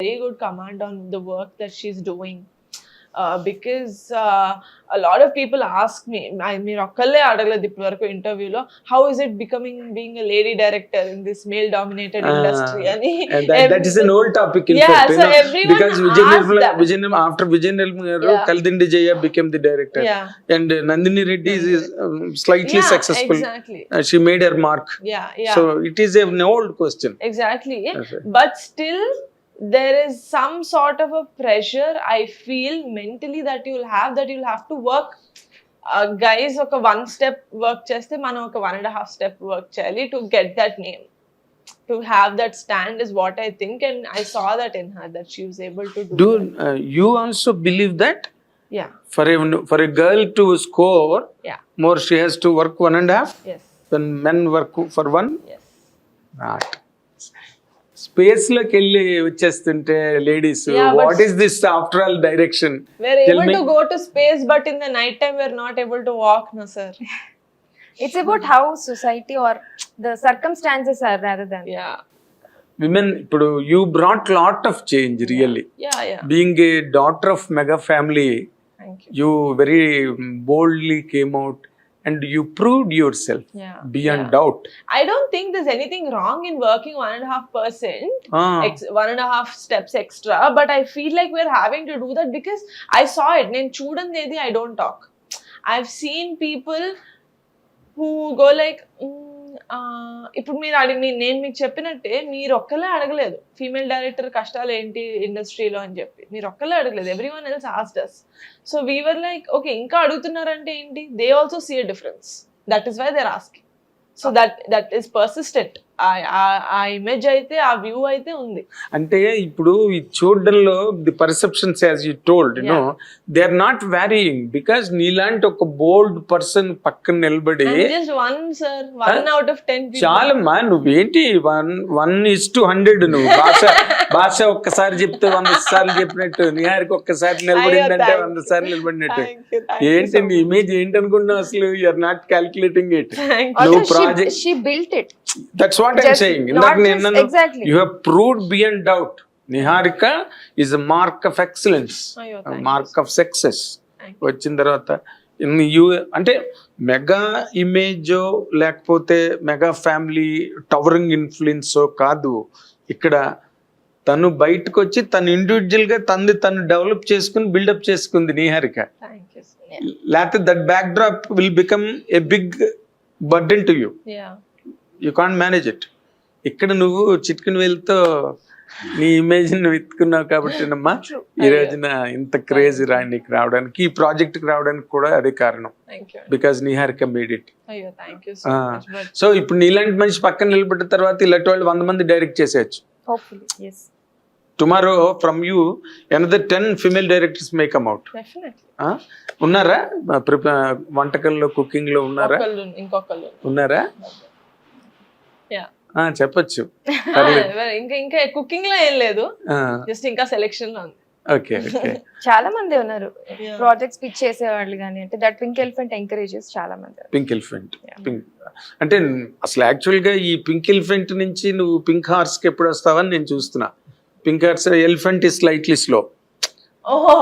very good command on the work that she's doing. Uh, because uh, a lot of people ask me, I మీరు ఒక్కళ్ళే అడగలేదు ఇప్పటి వరకు ఇంటర్వ్యూలో how is it becoming being lady director in this male dominated Ah, industry అని And that, that is an old topic in Yeah, fact, you so know, everyone because Vijay asked Nirmala, that. Vijay Nirmala, after Vijay Nirmala garu, Yeah. Kaldindi Jaya became the director, yeah and uh, Nandini Reddy is, is um, slightly yeah successful. exactly Uh, she made her mark. yeah yeah So it is an old question. exactly Okay. but still there is some sort of a pressure i feel mentally that you'll have that you'll have to work uh, guys ఒక one step work చేస్తే మనం ఒక one and half step work చేయాలి to get that name to have that stand is what I think and I saw that in her that she was able to Do uh, you also believe that yeah for a for a girl to score yeah more, she has to work one and a half yes when men work for one? Yes not స్పేస్లోకి వెళ్ళి వచ్చేస్తుంటే ladies what is this after all direction we're not able to walk no sir It's about how society or the circumstances are rather than. yeah women ఇప్పుడు you brought lot of change really yeah yeah being a daughter of mega family you very boldly came out and you proved yourself yeah. beyond yeah. doubt. I don't think there's anything wrong in working one and a half percent, ah. ex- one and a half steps extra, but I feel like we're having to do that because I saw it. In chudan nedi, I don't talk. I've seen people who go like, mm, ఇప్పుడు మీరు అడిగి నేను- మీకు చెప్పినట్టే మీరు ఒక్కలే అడగలేదు. Female director కష్టాలు ఏంటి ఇండస్ట్రీలో అని చెప్పి. మీరు ఒక్కలే అడగలేదు. Every one else asked us so we were like okay ఇంకా అడుగుతున్నారంటే ఏంటి? They also see a difference that is why they're asking so that that is persistent ఆ ఇమేజ్ అయితే ఆ వ్యూ అయితే ఉంది. అంటే ఇప్పుడు ఈ చూడడంలో the perceptions as you told no they are not varying because నీలాంటి ఒక బోల్డ్ పర్సన్ పక్కన నిలబడి just one sir one out of ten చాలమ్మా నువ్వేంటి one one is two hundred నువ్వు? భాష భాష ఒక్కసారి చెప్తే వంద సార్లు చెప్పినట్టు నిహారికి ఒక్కసారి నిలబడిందంటే వంద సార్లు నిలబడినట్టు. ఏంటి నీ ఇమేజ్ ఏంటి అనుకుంటున్నావు అసలు? యూఆర్ నాట్ క్యాల్కులేటింగ్ ఇట్ నువ్వు project it. That's what Just saying ఇందాక నేను. You have proved beyond doubt Niharika is mark of excellence mark of success వచ్చిన తర్వాత యూ అంటే మెగా ఇమేజ్ లేకపోతే మెగా ఫ్యామిలీ టవరింగ్ ఇన్ఫ్లుయెన్స్ కాదు. ఇక్కడ తను బయటకు వచ్చి తను ఇండివిజువల్గా తనది తను డెవలప్ చేసుకుని బిల్డప్ చేసుకుంది నిహారిక. లేకపోతే that backdrop will become a big burden to you. You can't manage it ఇక్కడ నువ్వు చిట్కిన వేలుతో నీ ఇమేజ్ నువ్వు ఎత్తుకున్నావు కాబట్టి అమ్మా ఈ రోజున ఇంత క్రేజ్ రా నీకు రావడానికి ఈ ప్రాజెక్ట్కి రావడానికి కూడా అదే కారణం. Because Niharika made it so ఇప్పుడు నీలాంటి మనిషి పక్కన నిలబడిన తర్వాత ఇలాంటి వాళ్ళు వంద మంది డైరెక్ట్ చేసేయచ్చు. Hopefully, yes. Tomorrow from you another ten female directors may come out ఉన్నారా? ప్రిప- వంటకంలో కుకింగ్లో ఉన్నారా? ఉన్నారా. చెప్పొచ్చు. ఇంకా ఇంకా కుకింగ్లో ఏం లేదు. జస్ట్ ఇంకా సెలెక్షన్లో ఉంది. Okay okay. చాలా మంది ఉన్నారు. ప్రాజెక్ట్స్ పిచ్ చేసేవాళ్ళు కానీ అంటే దట్ పింక్ ఎలిఫెంట్ ఎంకరేజెస్ చాలా మంది. పింక్ ఎలిఫెంట్ పింక్ అంటే అసలు యాక్చువల్గా ఈ పింక్ ఎలిఫెంట్ నుంచి నువ్వు పింక్ హార్స్కి ఎప్పుడు వస్తావని నేను చూస్తున్నా. Pink horse elephant is slightly slow ఓహో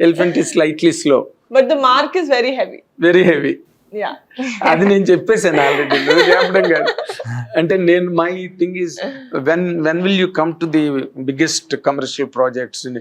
elephant is slightly slow but the mark is very heavy very heavy అది నేను చెప్పేశాను ఆల్రెడీ చెప్పడం కాదు. అంటే నేను my thing is when when will you come to the biggest commercial projects నీ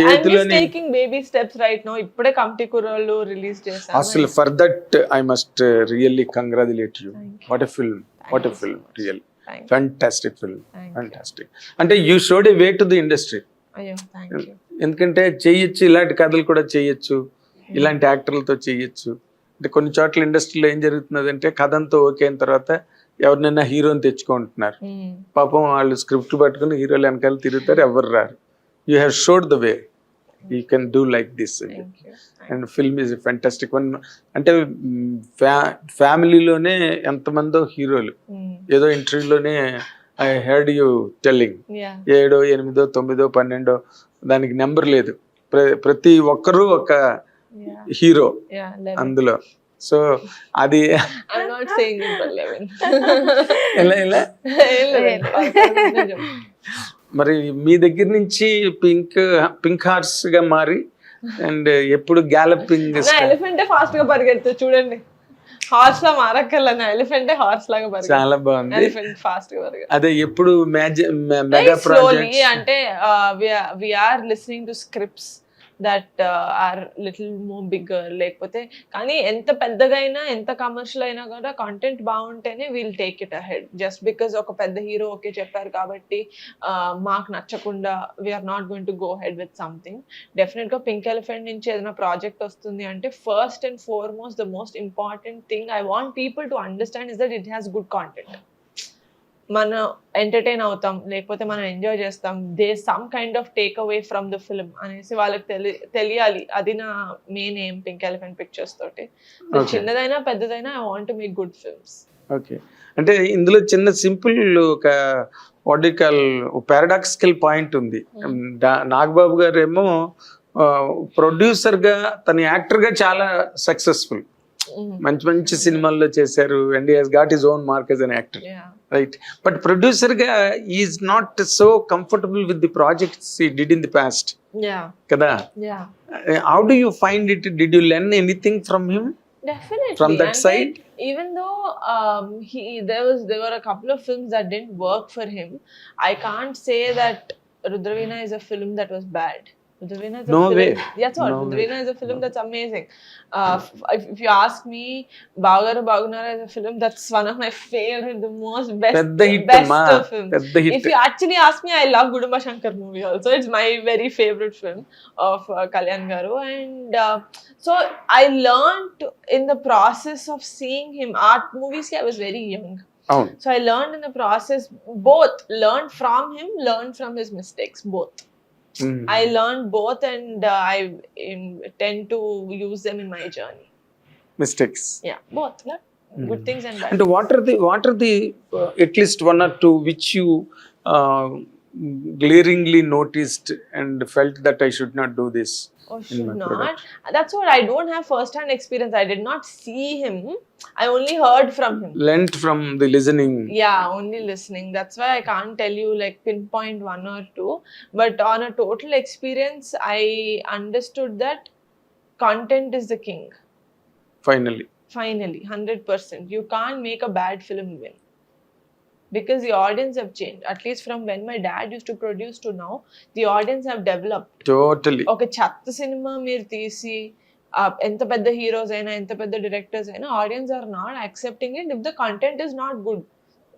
చేతిలోని బేబీ స్టెప్స్ రైట్ నో ఇప్పుడే కమిటీ కుర్రోళ్ళు రిలీజ్ చేశాను. అసలు for that I must really congratulate you. What a film what a film real. Fantastic film. Fantastic అంటే you showed a way to the industry ఎందుకంటే చేయొచ్చు ఇలాంటి కథలు కూడా చేయొచ్చు. ఇలాంటి యాక్టర్లతో చేయొచ్చు. అంటే కొన్ని చోట్ల ఇండస్ట్రీలో ఏం జరుగుతున్నది అంటే కథ అంతా ఓకే అయిన తర్వాత ఎవరినైనా హీరోని తెచ్చుకుంటున్నారు. పాపం వాళ్ళు స్క్రిప్ట్ పట్టుకుని హీరోలు వెనకాల తిరుగుతారు ఎవరు రారు. You have showed the way you can do like this and film is fantastic one అంటే ఫ్యా ఫ్యామిలీలోనే ఎంతమందో హీరోలు. ఏదో ఇంటర్వ్యూలోనే ఐ హెర్డ్ యూ టెల్లింగ్ ఏడో ఎనిమిదో తొమ్మిదో పన్నెండో దానికి నెంబర్ లేదు. ప్ర- ప్రతి ఒక్కరూ ఒక హీరో యా అందులో. సో అది మరి మీ దగ్గర నుంచి పింక్ పింక్ హార్స్గా మారి అండ్ ఎప్పుడు గ్యాలపింగ్ ఎలిఫెంటే ఫాస్ట్గా పరిగెడుతుంది చూడండి. హార్స్ లా మారక్కర్ల నా ఎలిఫెంటే హార్స్ లాగా పరిగెడుతుంది చాలా బాగుంది. ఎలిఫెంట్ ఫాస్ట్గా అదే ఎప్పుడు మెగా ప్రాజెక్ట్ అంటే we are listening to scripts that are little more bigger లేకపోతే కానీ ఎంత పెద్దగా అయినా ఎంత కమర్షియల్ అయినా కూడా కంటెంట్ బాగుంటేనే we'll take it ahead just because ఒక పెద్ద హీరో ఓకే చెప్పారు కాబట్టి uh, మాకు నచ్చకుండా we're not going to go head with something డెఫినెట్గా పింక్ ఎలిఫెంట్ నుంచి ఏదైనా ప్రాజెక్ట్ వస్తుంది అంటే first and foremost the most important thing I want people to understand is that it has good content మనం entertain అవుతాం లేకపోతే మనం ఎంజాయ్ చేస్తాం. They some kind of take away from the film అనేసి వాళ్ళకి తెలి తెలియాలి. అది నా మెయిన్ ఏం పింక్ ఎలిఫెంట్ పిక్చర్స్ తోటి. చిన్నదైనా పెద్దదైనా I want make good films okay అంటే ఇందులో చిన్న సింపుల్ ఒక వాటికల్ పారాడాక్సికల్ పాయింట్ ఉంది. డా- నాగబాబు గారు ఏమో ప్రొడ్యూసర్గా తన యాక్టర్గా చాలా సక్సెస్ఫుల్ మంచి మంచి సినిమాల్లో చేశారు. And has got his own mark an actor right but producer గా is not so comfortable with the projects he did in the past yeah కదా yeah how do you find it did you learn anything from him Definitely. From that And side? like, even though um, he there was there were a couple of films that didn't work for him, I can't say that Rudravina is a film that was bad. The Winner is no a way. Yeah, it's all. No the Winner way. is a film that's amazing. Uh, if, you ask me, Baugaru Baugunara is a film that's one of my favorite, the most best, hit, best ma. of films. If you actually ask me, I love Gudumba Shankar movie also. It's my very favorite film of uh, Kalyan Garu. And uh, so I learned in the process of seeing him art movies, I was very young. Oh. So I learned in the process both, learned from him, learned from his mistakes, both. Mm. I learned both and uh, I in, tend to use them in my journey. Mistakes. Yeah, both. Mm. Good mm-hmm. things and bad. And what are the what are the uh, at least one or two which you uh, glaringly noticed and felt that I should not do this? Oh, or should not. Product. That's what I don't have first hand experience. I did not see him. I only heard from him. Lent from the listening. Yeah, only listening. That's why I can't tell you like pinpoint one or two. But on a total experience, I understood that content is the king. Finally. Finally, 100%. You can't make a bad film win. Because the audience have changed. At least from when my dad used to produce to now, the audience have developed. Totally ఒక చెత్త cinema మీరు తీసి ఆ, ఎంత పెద్ద heroes అయినా ఎంత పెద్ద డైరెక్టర్స్ అయినా audience are not accepting it if the content is not good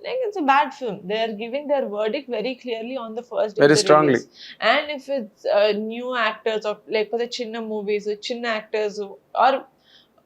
like it's a bad film they are giving their verdict very clearly on the first Very strongly. And if it's new actors లేకపోతే చిన్న movies చిన్న actors are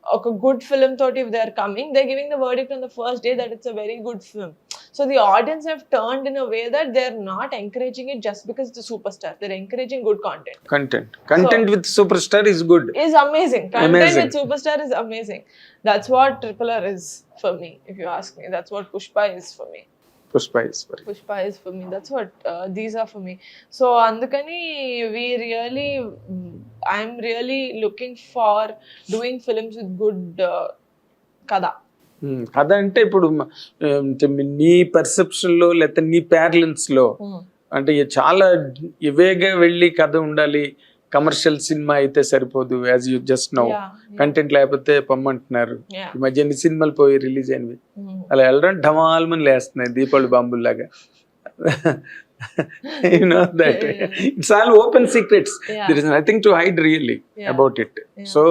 ఒక good film తోటి if they are coming they giving the verdict on the first day that it's a very good film So the audience have turned in a way that they're not encouraging it just because it's a superstar. They're encouraging good content. Content. Content so, with superstar is good. Is amazing. Content amazing. with superstar is amazing. That's what Triple R is for me, if you ask me. That's what Pushpa is for me. Pushpa is for me. Pushpa is for me. That's what uh, these are for me. So Andukani, we really, mm, I'm really looking for doing films with good uh, kada. కథ అంటే ఇప్పుడు నీ పర్సెప్షన్లో లేకపోతే నీ ప్యారలెన్స్లో అంటే చాలా ఇవేగా వెళ్ళి కథ ఉండాలి కమర్షియల్ సినిమా అయితే సరిపోదు as you just know. Content లేకపోతే పమ్మంటున్నారు. ఈ మధ్య ఎన్ని సినిమాలు పోయి రిలీజ్ అయినవి. అలా వెళ్ళడం ఢమాల్మని లేస్తున్నాయి Deepavali బాంబుల్లాగా you know that it's all open secrets. There is nothing to hide really. About it. So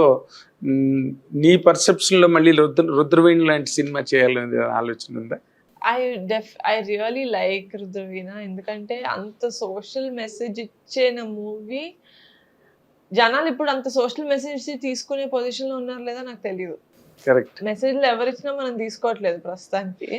నీ పర్సెప్షన్లో మళ్ళీ రుద్ర రుద్రవేణి లాంటి సినిమా చేయాలనేది ఆలోచన ఉందా? I def I really like Rudraveena. ఎందుకంటే అంత సోషల్ మెసేజ్ ఇచ్చిన మూవీ జనాలు ఇప్పుడు అంత సోషల్ మెసేజ్ తీసుకునే పొజిషన్లో ఉన్నారు లేదా నాకు తెలియదు కరెక్ట్. మెసేజ్లు ఎవరిచ్చినా మనం తీసుకోవట్లేదు ప్రస్తుతానికి.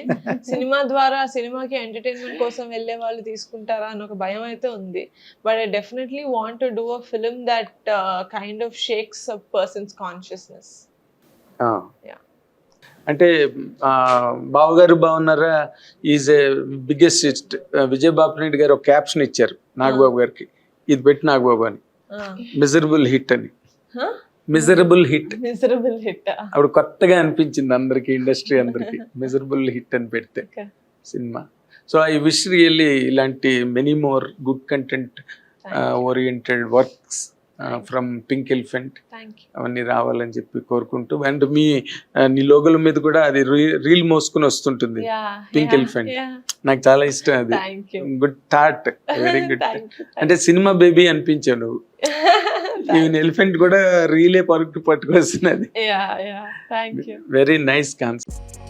సినిమా ద్వారా సినిమాకి ఎంటర్టైన్మెంట్ కోసం వెళ్ళే వాళ్ళు తీసుకుంటారా అని ఒక భయం అయితే ఉంది. But I definitely want to do a film that kind of shakes a persons consciousness. అంటే బావగారు బాగున్నారా? Is a biggest Vijay Bapireddy garu ఒక క్యాప్షన్ ఇచ్చారు నాగబాబు గారికి. ఇది పెట్టి నాగబాబు అని. మిజరబుల్ హిట్ అని. మిజరబుల్ హిట్ మిజరబుల్ హిట్ అప్పుడు కొత్తగా అనిపించింది అందరికి ఇండస్ట్రీ అందరికి. మిజరబుల్ హిట్ అని పెడితే. Cinema. So I wish really ఇలాంటి many more good content oriented works from Pink Elephant అవన్నీ రావాలని చెప్పి కోరుకుంటూ అండ్ మీ uh, నీ లోగల మీద కూడా అది రీల్ మోసుకుని యా Pink elephant. నాకు చాలా ఇష్టం అది. గుడ్ థాట్ వెరీ గుడ్ అంటే సినిమా బేబీ అనిపించావు నువ్వు. ఈవెన్ ఎలిఫెంట్ కూడా రీలే పరుగు పట్టుకొస్తున్నది. Very nice concept